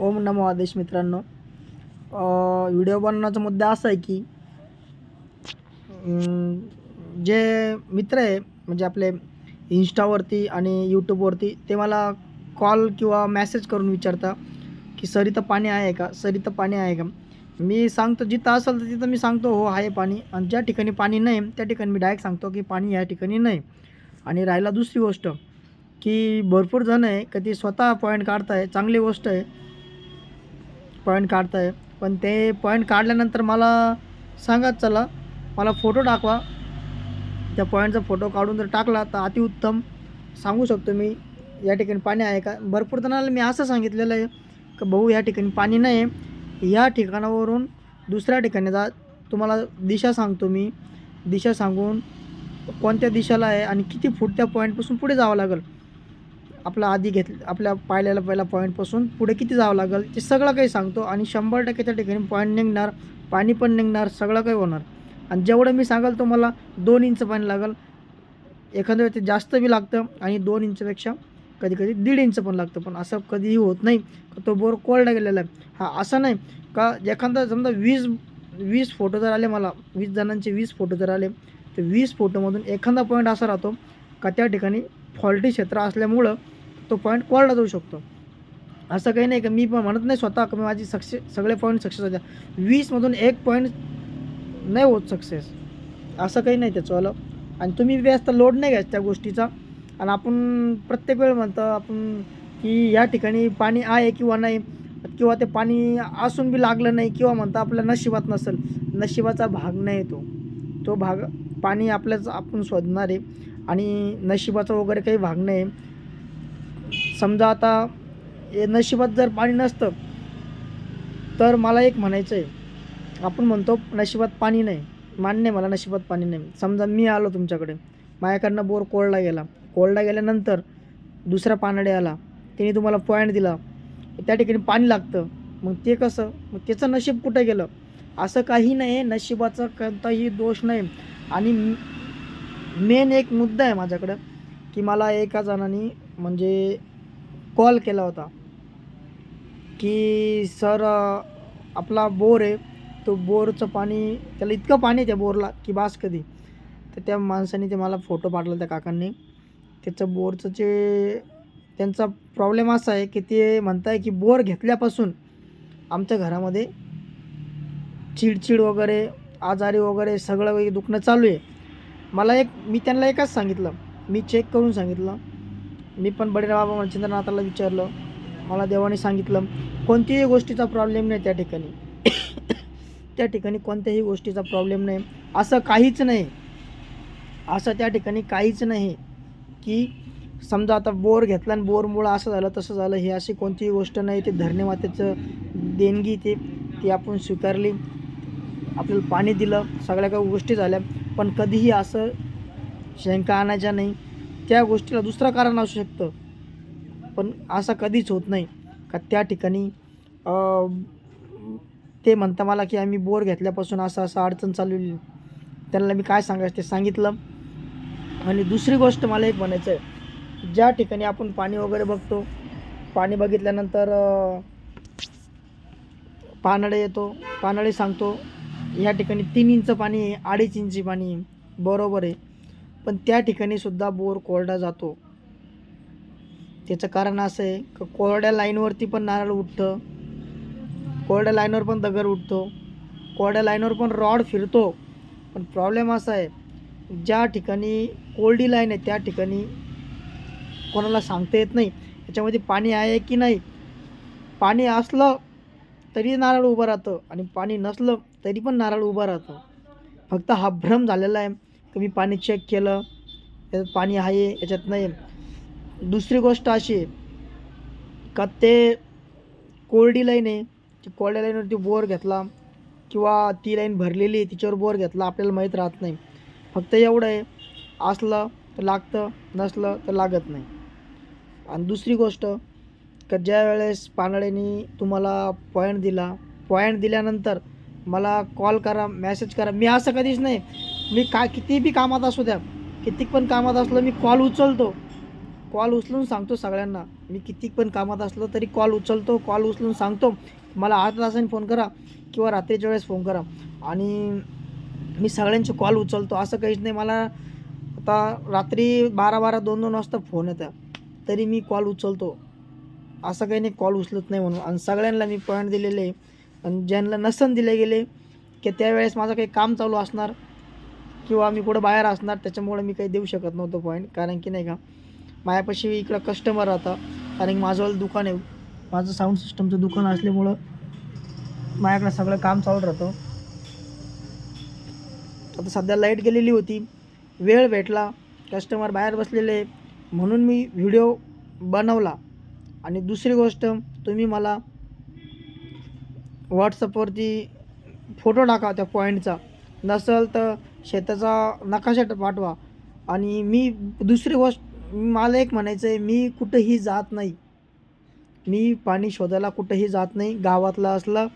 ओम नमो आदेश मित्रांनो. व्हिडिओ बनवण्याचा मुद्दा असा आहे की जे मित्र आहे म्हणजे आपले इंस्टावरती आणि यूट्यूबवरती ते मला कॉल किंवा मॅसेज करून विचारता की सर इथं पाणी आहे का? सर इथं पाणी आहे का? मी सांगतो जिथं असेल तर तिथं मी सांगतो हो आहे पाणी. आणि ज्या ठिकाणी पाणी नाही त्या ठिकाणी मी डायरेक्ट सांगतो की पाणी या ठिकाणी नाही. आणि राहिला दुसरी गोष्ट की भरपूर जण आहे का ती स्वतः पॉईंट काढताय चांगली गोष्ट आहे पॉईंट काढताय. पण ते पॉईंट काढल्यानंतर मला सांगा चला मला फोटो टाकवा. त्या पॉईंटचा फोटो काढून जर टाकला तर अतिउत्तम. सांगू शकतो मी या ठिकाणी पाणी आहे का? भरपूर जणांना मी असं सांगितलेलं आहे का भाऊ या ठिकाणी पाणी नाही आहे या ठिकाणावरून दुसऱ्या ठिकाणी जा. तुम्हाला दिशा सांगतो मी. दिशा सांगून कोणत्या दिशेला आहे आणि किती फूट त्या पॉईंटपासून पुढे जावं लागेल? आपला आधी घेत आपल्या पाहिलेला पहिल्या पॉईंटपासून पुढे किती जावं लागेल ते सगळं काही सांगतो. आणि शंभर टक्के त्या ठिकाणी पॉईंट निघणार पाणी पण निघणार सगळं काही होणार. आणि जेवढं मी सांगाल तो मला दोन इंच पाणी लागेल. एखाद्या वेळेस ते जास्त बी लागतं आणि दोन इंचपेक्षा कधी कधी दीड इंच पण लागतं. पण असं कधीही होत नाही. का तो बोर कोरडा गेलेला आहे. हा असं नाही. का एखादा समजा वीस वीस फोटो जर आले मला वीस जणांचे वीस फोटो जर आले तर वीस फोटोमधून एखादा पॉईंट असा राहतो का त्या ठिकाणी फॉल्टी क्षेत्र असल्यामुळं तो पॉईंट कोरडा जाऊ शकतो. असं काही नाही का मी पण म्हणत नाही स्वतः की माझी सक्सेस सगळे पॉईंट सक्सेस होत्या वीसमधून एक पॉईंट नाही होत सक्सेस असं काही नाही त्याचंवालं आणि तुम्ही व्यस्त लोड नाही घ्यायचं त्या गोष्टीचा. आणि आपण प्रत्येक वेळ म्हणतो आपण की या ठिकाणी पाणी आहे किंवा नाही किंवा ते पाणी असून बी लागलं नाही किंवा म्हणता आपल्या नशिबात नसेल नशिबाचा भाग नाही तो. तो भाग पाणी आपल्याच आपण शोधणार. आहे आणि नशिबाचा वगैरे काही भाग नाही. समजा आता नशिबात जर पाणी नसतं तर मला एक म्हणायचं आहे आपण म्हणतो नशिबात पाणी नाही. मान्य आहे मला नशिबात पाणी नाही. समजा मी आलो तुमच्याकडे. माझ्याकडनं बोर कोरडा गेला. कोरडा गेल्यानंतर दुसरा पानडे आला. त्याने तुम्हाला पॉईंट दिला. त्या ठिकाणी पाणी लागतं. मग ते कसं? मग त्याचं नशीब कुठं गेलं? असं काही नाही. नशिबाचा कोणताही दोष नाही. आणि मेन एक मुद्दा आहे माझ्याकडं की मला एका जणाने म्हणजे कॉल केला होता की सर आपला बोर आहे. तो बोरचं पाणी त्याला इतकं पाणी आहे त्या बोरला की बास कधी. तर त्या माणसाने ते मला फोटो पाठवला त्या काकांनी. त्याचं बोरचं जे त्यांचा प्रॉब्लेम असा आहे की ते म्हणताय की बोर घेतल्यापासून आमच्या घरामध्ये चिडचिड वगैरे आजारी वगैरे सगळं दुखणं चालू आहे. मला एक मी त्यांना एकच सांगितलं. मी चेक करून सांगितलं. मी पण बडीराव बाबा चंद्रनाथाला विचारलं. मला देवाने सांगितलं कोणत्याही गोष्टीचा प्रॉब्लेम नाही त्या ठिकाणी. त्या ठिकाणी कोणत्याही गोष्टीचा प्रॉब्लेम नाही. असं काहीच नाही. असं त्या ठिकाणी काहीच नाही की समजा आता बोर घेतला आणि बोरमुळं असं झालं तसं झालं हे अशी कोणतीही गोष्ट नाही. ते धरणे मातेचं देणगी ते ती आपण स्वीकारली. आपल्याला पाणी दिलं. सगळ्या काही गोष्टी झाल्या. पण कधीही असं शंका आणायच्या नाही. त्या गोष्टीला दुसरं कारण असू शकतं. पण असं कधीच होत नाही. का त्या ठिकाणी ते म्हणता मला की आम्ही बोर घेतल्यापासून असं असं अडचण चालू त्यांना मी काय सांगायचं ते सांगितलं. आणि दुसरी गोष्ट मला एक म्हणायचं आहे. ज्या ठिकाणी आपण पाणी वगैरे बघतो पाणी बघितल्यानंतर पानळे पानडे येतो पानडे सांगतो. या ठिकाणी तीन इंच पाणी आहे अडीच इंची पाणी बरोबर आहे. पण त्या ठिकाणी सुद्धा बोर कोरडा जातो. त्याचं कारण असं आहे का कोरड्या लाईनवरती पण नारळ उठतं. कोरड्या लाईनवर पण दगड उठतो. कोरड्या लाईनवर पण रॉड फिरतो. पण प्रॉब्लेम असा आहे ज्या ठिकाणी कोरडी लाईन आहे त्या ठिकाणी कोणाला सांगता येत नाही. याच्यामध्ये पाणी आहे की नाही? पाणी असलं तरी नारळ उभं राहतं आणि पाणी नसलं तरी पण नारळ उभं राहतं. फक्त हा भ्रम झालेला आहे. की मी पाणी चेक केलं. याच्यात पाणी आहे याच्यात नाही. दुसरी गोष्ट अशी का ते कोरडी लाईन आहे ती कोरड्या लाईनवरती बोर घेतला किंवा ती लाईन भरलेली आहे तिच्यावर बोर घेतला आपल्याला माहीत राहत नाही. फक्त एवढं आहे असलं तर लागतं नसलं तर लागत नाही. आणि दुसरी गोष्ट का ज्या वेळेस पानड्याने तुम्हाला पॉईंट दिला पॉईंट दिल्यानंतर मला कॉल करा मॅसेज करा. मी असं कधीच नाही. मी काय किती बी कामात असू द्या कितीक पण कामात असलं मी कॉल उचलतो. कॉल उचलून सांगतो सगळ्यांना. मी किती पण कामात असलो तरी कॉल उचलतो कॉल उचलून सांगतो. मला आठ तासाने फोन करा किंवा रात्रीच्या वेळेस फोन करा. आणि मी सगळ्यांचे कॉल उचलतो. असं काहीच नाही मला आता रात्री बारा बारा दोन दोन वाजता फोन येतात. तरी मी कॉल उचलतो. असं काही नाही कॉल उचलत नाही म्हणून. आणि सगळ्यांना मी पॉईंट दिलेले आहे. आणि ज्यांना नसन दिले गेले की त्यावेळेस माझं काही काम चालू असणार किंवा मी कुठं बाहेर असणार त्याच्यामुळे मी काही देऊ शकत नव्हतो पॉईंट कारण की नाही का माझ्यापाशी इकडं कस्टमर राहता कारण की दुकान आहे. माझं साऊंड सिस्टमचं दुकान असल्यामुळं माझ्याकडे सगळं काम चालू राहतं. आता सध्या लाइट गेलेली होती. वेळ भेटला कस्टमर बाहेर बसलेले. म्हणून मी व्हिडिओ बनवला. आणि दुसरी गोष्ट तुम्ही मला व्हॉट्सअपवरती फोटो टाका त्या पॉईंटचा नसेल तर शेताचा नकाशा पाठवा. आणि मी दुसरी गोष्ट मला एक म्हणायचं आहे मी कुठंही जात नाही. मी पाणी शोधायला कुठंही जात नाही. गावातलं असलं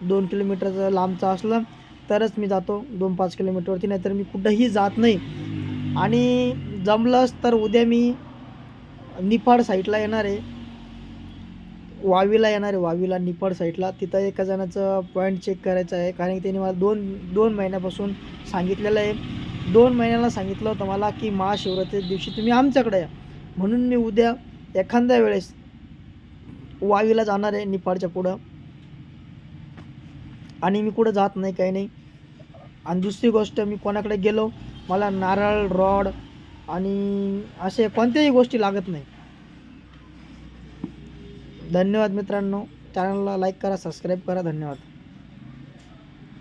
दोन किलोमीटरचं लांबचं असलं तरच मी जातो दोन पाच किलोमीटरवरती. नाहीतर मी कुठंही जात नाही. आणि जमलंच तर उद्या मी निफाड साईडला येणार आहे. वावीला येणार आहे वावीला निफाड साईडला. तिथं एका जणाचं पॉईंट चेक करायचं आहे. कारण की त्यांनी मला दोन दोन महिन्यापासून सांगितलेलं आहे. दोन महिन्याला सांगितलं होतं मला की महाशिवरात्री दिवशी तुम्ही आमच्याकडे या. म्हणून मी उद्या एखाद्या वेळेस वावीला जाणार आहे निफाडच्या पुढं. आणि मी कुठं जात नाही काही नाही. आणि दुसरी गोष्ट मी कोणाकडे गेलो मला नारळ रॉड आणि असे कोणत्याही गोष्टी लागत नाही. धन्यवाद मित्रांनो. चॅनलला लाईक करा सबस्क्राईब करा. धन्यवाद.